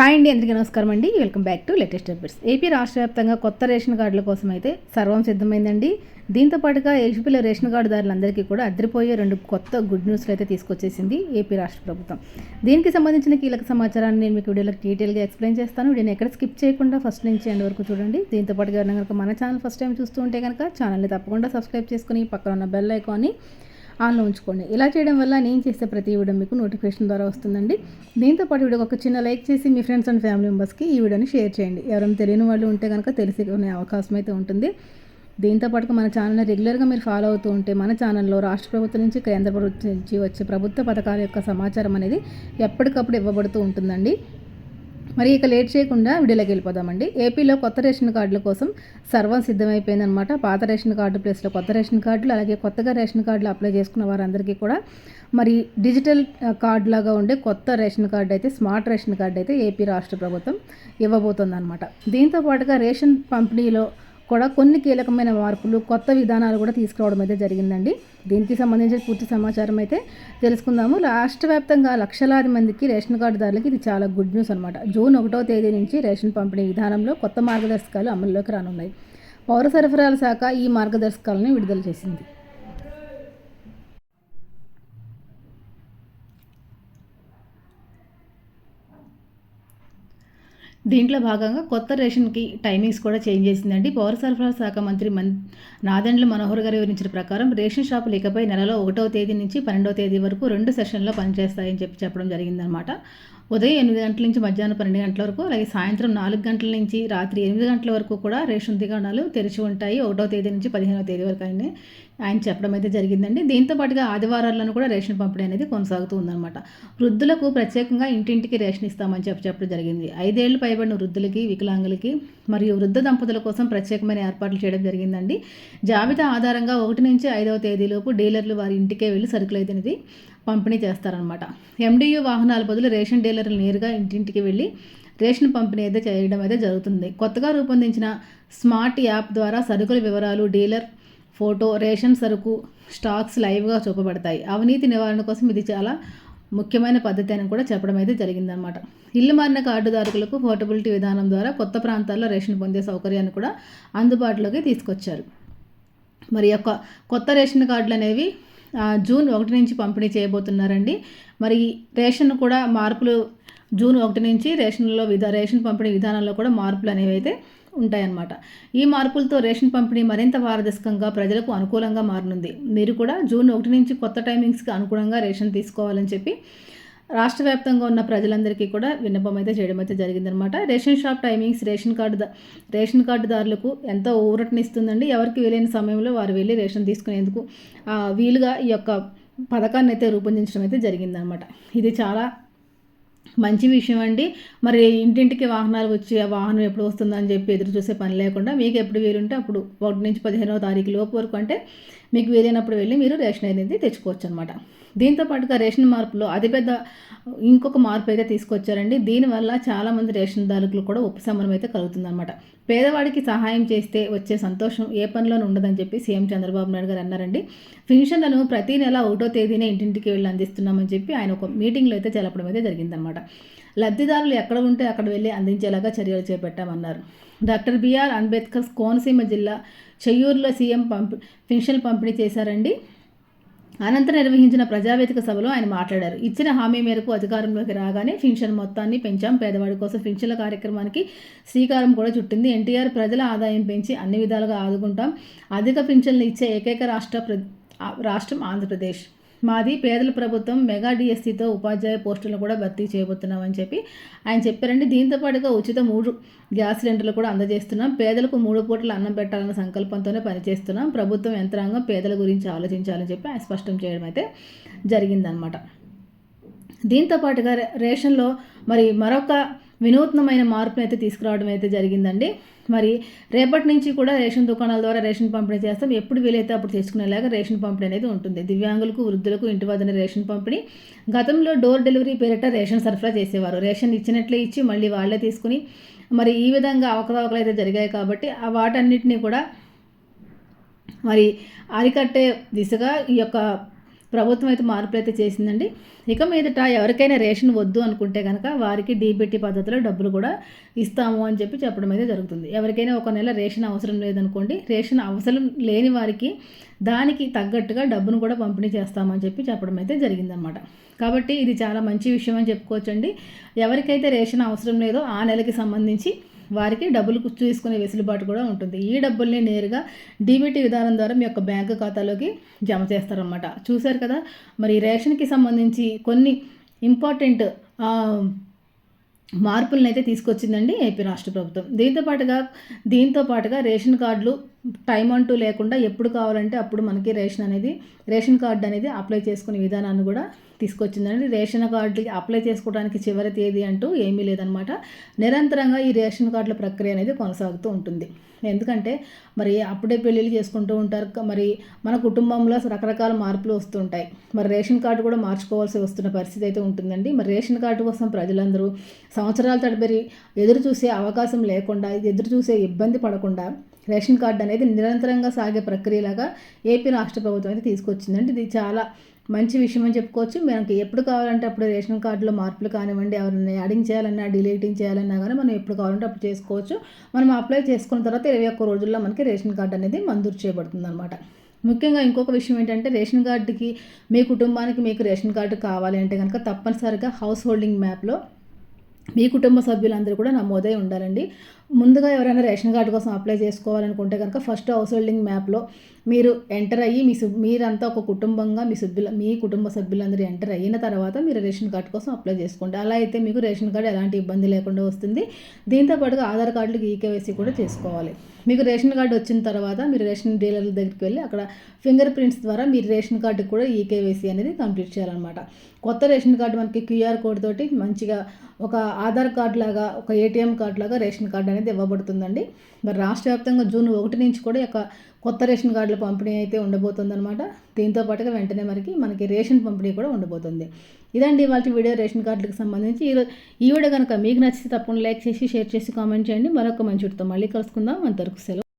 Hi అండి అందరికీ నమస్కారం అండి. Welcome back to latest updates. AP రాష్ట్ర వ్యాప్తంగా కొత్త రేషన్ కార్డుల కోసం అయితే సర్వం సిద్ధమైందండి. దీంతో పాటుగా ఏపీలో రేషన్ కార్డుదారులందరికీ కూడా అదిరిపోయే రెండు కొత్త గుడ్ న్యూస్లు అయితే తీసుకొచ్చేసింది ఏపీ రాష్ట్ర ప్రభుత్వం. దీనికి సంబంధించిన కీలక సమాచారాన్ని నేను మీకు వీడియోలో డీటెయిల్గా ఎక్స్ప్లెయిన్ చేస్తాను. నేను ఎక్కడ స్కిప్ చేయకుండా ఫస్ట్ నుంచి ఎండ్ వరకు చూడండి. దీంతో పాటుగా ఎవరైనా కనుక మన ఛానల్ ఫస్ట్ టైం చూస్తూ ఉంటే కనుక ఛానల్ని తప్పకుండా సబ్స్క్రైబ్ చేసుకుని పక్కన ఉన్న బెల్ ఐకాన్ని ఆన్లో ఉంచుకోండి. ఇలా చేయడం వల్ల నేను చేసే ప్రతి వీడియో మీకు నోటిఫికేషన్ ద్వారా వస్తుందండి. దీంతో పాటు వీడియోకి ఒక చిన్న లైక్ చేసి మీ ఫ్రెండ్స్ అండ్ ఫ్యామిలీ మెంబర్స్కి ఈ వీడియోని షేర్ చేయండి. ఎవరైనా తెలియని వాళ్ళు ఉంటే కనుక తెలిసి అవకాశం అయితే ఉంటుంది. దీంతోపాటు మన ఛానల్ని రెగ్యులర్గా మీరు ఫాలో అవుతూ ఉంటే మన ఛానల్లో రాష్ట్ర ప్రభుత్వం నుంచి కేంద్ర ప్రభుత్వం నుంచి వచ్చే ప్రభుత్వ పథకాల యొక్క సమాచారం అనేది ఎప్పటికప్పుడు ఇవ్వబడుతూ ఉంటుందండి. మరి ఇక లేట్ చేయకుండా వీడియోలోకి వెళ్ళిపోదామండి. ఏపీలో కొత్త రేషన్ కార్డుల కోసం సర్వం సిద్ధమైపోయిందనమాట పాత రేషన్ కార్డు ప్లేస్లో కొత్త రేషన్ కార్డులు అలాగే కొత్తగా రేషన్ కార్డులు అప్లై చేసుకున్న వారందరికీ కూడా మరి డిజిటల్ కార్డు లాగా ఉండే కొత్త రేషన్ కార్డు అయితే స్మార్ట్ రేషన్ కార్డు అయితే ఏపీ రాష్ట్ర ప్రభుత్వం ఇవ్వబోతోందనమాట దీంతో పాటుగా రేషన్ పంపిణీలో కూడా కొన్ని కీలకమైన మార్పులు కొత్త విధానాలు కూడా తీసుకురావడం అయితే జరిగిందండి. దీనికి సంబంధించిన పూర్తి సమాచారం అయితే తెలుసుకుందాము. రాష్ట్ర వ్యాప్తంగా లక్షలాది మందికి రేషన్ కార్డుదారులకి ఇది చాలా గుడ్ న్యూస్ అనమాట జూన్ ఒకటో తేదీ నుంచి రేషన్ పంపిణీ విధానంలో కొత్త మార్గదర్శకాలు అమల్లోకి రానున్నాయి. పౌర సరఫరాల శాఖ ఈ మార్గదర్శకాలను విడుదల చేసింది. దీంట్లో భాగంగా కొత్త రేషన్కి టైమింగ్స్ కూడా చేంజ్ చేసిందండి. పౌర సరఫరా శాఖ మంత్రి మన్ నాదెండ్ల మనోహర్ గారు వివరించిన ప్రకారం రేషన్ షాపులు ఇకపై నెలలో ఒకటవ తేదీ నుంచి పన్నెండవ తేదీ వరకు రెండు సెషన్లో పనిచేస్తాయని చెప్పి చెప్పడం జరిగిందనమాట ఉదయం ఎనిమిది గంటల నుంచి మధ్యాహ్నం పన్నెండు గంటల వరకు అలాగే సాయంత్రం నాలుగు గంటల నుంచి రాత్రి ఎనిమిది గంటల వరకు కూడా రేషన్ దుకాణాలు తెరిచి ఉంటాయి. ఒకటో తేదీ నుంచి పదిహేనవ తేదీ వరకు ఆయన ఆయన చెప్పడం అయితే జరిగిందండి. దీంతో పాటుగా ఆదివారాలను కూడా రేషన్ పంపిణీ అనేది కొనసాగుతూ ఉందన్నమాట వృద్ధులకు ప్రత్యేకంగా ఇంటింటికి రేషన్ ఇస్తామని చెప్పి చెప్పడం జరిగింది. ఐదేళ్ళు పైబడిన వృద్ధులకి వికలాంగులకి మరియు వృద్ధ దంపతుల కోసం ప్రత్యేకమైన ఏర్పాట్లు చేయడం జరిగిందండి. జాబితా ఆధారంగా ఒకటి నుంచి ఐదవ తేదీలోపు డీలర్లు వారి ఇంటికే వెళ్ళి సరుకులు అయితే పంపిణీ చేస్తారనమాట ఎండియు వాహనాల బదులు రేషన్ డీలర్లు నేరుగా ఇంటింటికి వెళ్ళి రేషన్ పంపిణీ అయితే చేయడం అయితే జరుగుతుంది. కొత్తగా రూపొందించిన స్మార్ట్ యాప్ ద్వారా సరుకుల వివరాలు డీలర్ ఫోటో రేషన్ సరుకు స్టాక్స్ లైవ్గా చూపబడతాయి. అవినీతి నివారణ కోసం ఇది చాలా ముఖ్యమైన పద్ధతి అని కూడా చెప్పడం అయితే జరిగిందనమాట ఇల్లు మారిన కార్డుదారులకు పోర్టబిలిటీ విధానం ద్వారా కొత్త ప్రాంతాల్లో రేషన్ పొందే సౌకర్యాన్ని కూడా అందుబాటులోకి తీసుకొచ్చారు. మరి యొక్క కొత్త రేషన్ కార్డులు అనేవి జూన్ ఒకటి నుంచి పంపిణీ చేయబోతున్నారండి. మరి రేషన్ కూడా మార్పులు జూన్ ఒకటి నుంచి రేషన్లో విధా రేషన్ పంపిణీ విధానంలో కూడా మార్పులు అనేవి అయితే ఉంటాయన్నమాట. ఈ మార్పులతో రేషన్ పంపిణీ మరింత పారదర్శకంగా ప్రజలకు అనుకూలంగా మారనుంది. మీరు కూడా జూన్ ఒకటి నుంచి కొత్త టైమింగ్స్కి అనుగుణంగా రేషన్ తీసుకోవాలని చెప్పి రాష్ట్ర వ్యాప్తంగా ఉన్న ప్రజలందరికీ కూడా విన్నపం అయితే చేయడం అయితే జరిగిందనమాట ration shop timings ration card ration కార్డుదారులకు ఎంతో ఊరటనిస్తుందండి. ఎవరికి వీలైన సమయంలో వారు వెళ్ళి రేషన్ తీసుకునేందుకు వీలుగా ఈ యొక్క పథకాన్ని అయితే రూపొందించడం అయితే జరిగిందనమాట ఇది చాలా మంచి విషయం అండి. మరి ఇంటింటికి వాహనాలు వచ్చి ఆ వాహనం ఎప్పుడు వస్తుందని చెప్పి ఎదురు చూసే పని లేకుండా మీకు ఎప్పుడు వీలుంటే అప్పుడు ఒకటి నుంచి పదిహేనవ తారీఖు లోపు వరకు అంటే మీకు వీలైనప్పుడు వెళ్ళి మీరు రేషన్ అనేది తెచ్చుకోవచ్చు అనమాట దీంతో పాటుగా రేషన్ మార్పులో అతిపెద్ద ఇంకొక మార్పు అయితే తీసుకొచ్చారండి. దీనివల్ల చాలామంది రేషన్దారులకు కూడా ఉపశమనం అయితే కలుగుతుందన్నమాట. పేదవాడికి సహాయం చేస్తే వచ్చే సంతోషం ఏ పనిలోనూ ఉండదని చెప్పి సీఎం చంద్రబాబు నాయుడు గారు అన్నారండి. పెన్షన్లను ప్రతి నెల ఒకటో తేదీనే ఇంటింటికి వెళ్ళి అందిస్తున్నామని చెప్పి ఆయన ఒక మీటింగ్లో అయితే తెలపడం అయితే జరిగిందనమాట లబ్ధిదారులు ఎక్కడ ఉంటే అక్కడ వెళ్ళి అందించేలాగా చర్యలు చేపట్టామన్నారు. డాక్టర్ బిఆర్ అంబేద్కర్ కోనసీమ జిల్లా చెయ్యూరులో సీఎం పంపి పెన్షన్ పంపిణీ చేశారండి. అనంతరం నిర్వహించిన ప్రజావేదిక సభలో ఆయన మాట్లాడారు. ఇచ్చిన హామీ మేరకు అధికారంలోకి రాగానే పెన్షన్ మొత్తాన్ని పెంచాం. పేదవాడి కోసం పెన్షన్ల కార్యక్రమానికి శ్రీకారం కూడా చుట్టింది. ఎన్టీఆర్ ప్రజల ఆదాయం పెంచి అన్ని విధాలుగా ఆదుకుంటాం. అధిక పెన్షన్లు ఇచ్చే ఏకైక రాష్ట్ర రాష్ట్రం ఆంధ్రప్రదేశ్. మాది పేదల ప్రభుత్వం మెగా డిఎస్సితో ఉపాధ్యాయ పోస్టులను కూడా భర్తీ చేయబోతున్నామని చెప్పి ఆయన చెప్పారండి. దీంతో పాటుగా ఉచిత మూడు గ్యాస్ సిలిండర్లు కూడా అందజేస్తున్నాం. పేదలకు మూడు పూటలు అన్నం పెట్టాలన్న సంకల్పంతోనే పనిచేస్తున్నాం. ప్రభుత్వం యంత్రాంగం పేదల గురించి ఆలోచించాలని చెప్పి ఆయన స్పష్టం చేయడం అయితే జరిగిందనమాట. దీంతో పాటుగా రేషన్లో మరి మరొక వినూత్నమైన మార్పును అయితే తీసుకురావడం అయితే జరిగిందండి. మరి రేపటి నుంచి కూడా రేషన్ దుకాణాల ద్వారా రేషన్ పంపిణీ చేస్తాం. ఎప్పుడు వీలైతే అప్పుడు తీసుకునేలాగా రేషన్ పంపిణీ అనేది ఉంటుంది. దివ్యాంగులకు వృద్ధులకు ఇంటి వద్దనే రేషన్ పంపిణీ. గతంలో డోర్ డెలివరీ పేరిట రేషన్ సరఫరా చేసేవారు. రేషన్ ఇచ్చినట్లే ఇచ్చి మళ్ళీ వాళ్ళే తీసుకుని మరి ఈ విధంగా అవకతవకలు అయితే జరిగాయి కాబట్టి ఆ వాటన్నిటినీ కూడా మరి అరికట్టే దిశగా ఈ యొక్క ప్రభుత్వం అయితే మార్పులు అయితే చేసిందండి. ఇక మీదట ఎవరికైనా రేషన్ వద్దు అనుకుంటే కనుక వారికి డీబీటీ పద్ధతిలో డబ్బులు కూడా ఇస్తాము అని చెప్పి చెప్పడం అయితే జరుగుతుంది. ఎవరికైనా ఒక నెల రేషన్ అవసరం లేదనుకోండి రేషన్ అవసరం లేని వారికి దానికి తగ్గట్టుగా డబ్బును కూడా పంపిణీ చేస్తామని చెప్పి చెప్పడం అయితే జరిగిందనమాట కాబట్టి ఇది చాలా మంచి విషయం అని చెప్పుకోవచ్చండి. ఎవరికైతే రేషన్ అవసరం లేదో ఆ నెలకి సంబంధించి వారికి డబ్బులు తీసుకునే వెసులుబాటు కూడా ఉంటుంది. ఈ డబ్బుల్ని నేరుగా డీబీటీ విధానం ద్వారా మీ యొక్క బ్యాంకు ఖాతాలోకి జమ చేస్తారన్నమాట. చూశారు కదా? మరి రేషన్కి సంబంధించి కొన్ని ఇంపార్టెంట్ మార్పులను అయితే తీసుకొచ్చిందండి ఏపీ రాష్ట్ర ప్రభుత్వం. దీంతో పాటుగా దీంతో పాటుగా రేషన్ కార్డులు టైం అంటూ లేకుండా ఎప్పుడు కావాలంటే అప్పుడు మనకి రేషన్ అనేది రేషన్ కార్డు అనేది అప్లై చేసుకునే విధానాన్ని కూడా తీసుకొచ్చిందండి. రేషన్ కార్డు అప్లై చేసుకోవడానికి చివరి తేదీ అంటూ ఏమీ లేదనమాట నిరంతరంగా ఈ రేషన్ కార్డుల ప్రక్రియ అనేది కొనసాగుతూ ఉంటుంది. ఎందుకంటే మరి అప్పుడే పెళ్ళిళ్ళు చేసుకుంటూ ఉంటారు. మరి మన కుటుంబంలో రకరకాల మార్పులు వస్తుంటాయి మరి రేషన్ కార్డు కూడా మార్చుకోవాల్సి వస్తున్న పరిస్థితి అయితే ఉంటుందండి. మరి రేషన్ కార్డు కోసం ప్రజలందరూ సంవత్సరాల తడబరి ఎదురు చూసే అవకాశం లేకుండా ఎదురు చూసే ఇబ్బంది పడకుండా రేషన్ కార్డు అనేది నిరంతరంగా సాగే ప్రక్రియలాగా ఏపీ రాష్ట్ర ప్రభుత్వం అయితే తీసుకొచ్చిందండి ఇది చాలా మంచి విషయం అని చెప్పుకోవచ్చు. మనకి ఎప్పుడు కావాలంటే అప్పుడు రేషన్ కార్డులో మార్పులు కానివ్వండి ఎవరైనా యాడింగ్ చేయాలన్నా డిలీటింగ్ చేయాలన్నా కానీ మనం ఎప్పుడు కావాలంటే అప్పుడు చేసుకోవచ్చు. మనం అప్లై చేసుకున్న తర్వాత ఇరవై ఒక్క రోజుల్లో మనకి రేషన్ కార్డు అనేది మంజూరు చేయబడుతుంది అనమాట ముఖ్యంగా ఇంకొక విషయం ఏంటంటే రేషన్ కార్డుకి మీ కుటుంబానికి మీకు రేషన్ కార్డు కావాలి అంటే కనుక తప్పనిసరిగా హౌస్ హోల్డింగ్ మ్యాప్లో మీ కుటుంబ సభ్యులందరూ కూడా నమోదై ఉండాలండి. ముందుగా ఎవరైనా రేషన్ కార్డు కోసం అప్లై చేసుకోవాలనుకుంటే కనుక ఫస్ట్ హౌస్ హోల్డింగ్ మ్యాప్లో మీరు ఎంటర్ అయ్యి మీ మీరంతా ఒక కుటుంబంగా మీ సభ్యుల మీ కుటుంబ సభ్యులందరూ ఎంటర్ అయిన తర్వాత మీరు రేషన్ కార్డు కోసం అప్లై చేసుకోండి. అలా అయితే మీకు రేషన్ కార్డు ఎలాంటి ఇబ్బంది లేకుండా వస్తుంది. దీంతో పాటుగా ఆధార్ కార్డులకు ఈకేవైసీ కూడా చేసుకోవాలి. మీకు రేషన్ కార్డు వచ్చిన తర్వాత మీరు రేషన్ డీలర్ల దగ్గరికి వెళ్ళి అక్కడ ఫింగర్ ప్రింట్స్ ద్వారా మీరు రేషన్ కార్డుకి కూడా ఈకేవైసీ అనేది కంప్లీట్ చేయాలన్నమాట. కొత్త రేషన్ కార్డు మనకి క్యూఆర్ కోడ్ తోటి మంచిగా ఒక ఆధార్ కార్డు లాగా ఒక ఏటీఎం కార్డు లాగా రేషన్ కార్డు అనేది ఇవ్వబడుతుందండి. మరి రాష్ట్ర వ్యాప్తంగా జూన్ ఒకటి నుంచి కూడా ఒక కొత్త రేషన్ కార్డుల పంపిణీ అయితే ఉండబోతుందన్నమాట. దీంతో పాటుగా వెంటనే మనకి మనకి రేషన్ పంపిణీ కూడా ఉండబోతుంది. ఇదండి వాళ్ళ వీడియో రేషన్ కార్డులకు సంబంధించి. ఈ వీడియో కనుక మీకు నచ్చితే తప్పకుండా లైక్ చేసి షేర్ చేసి కామెంట్ చేయండి. మరొక మంచి మళ్ళీ కలుసుకుందాం. అంతవరకు సెలవు.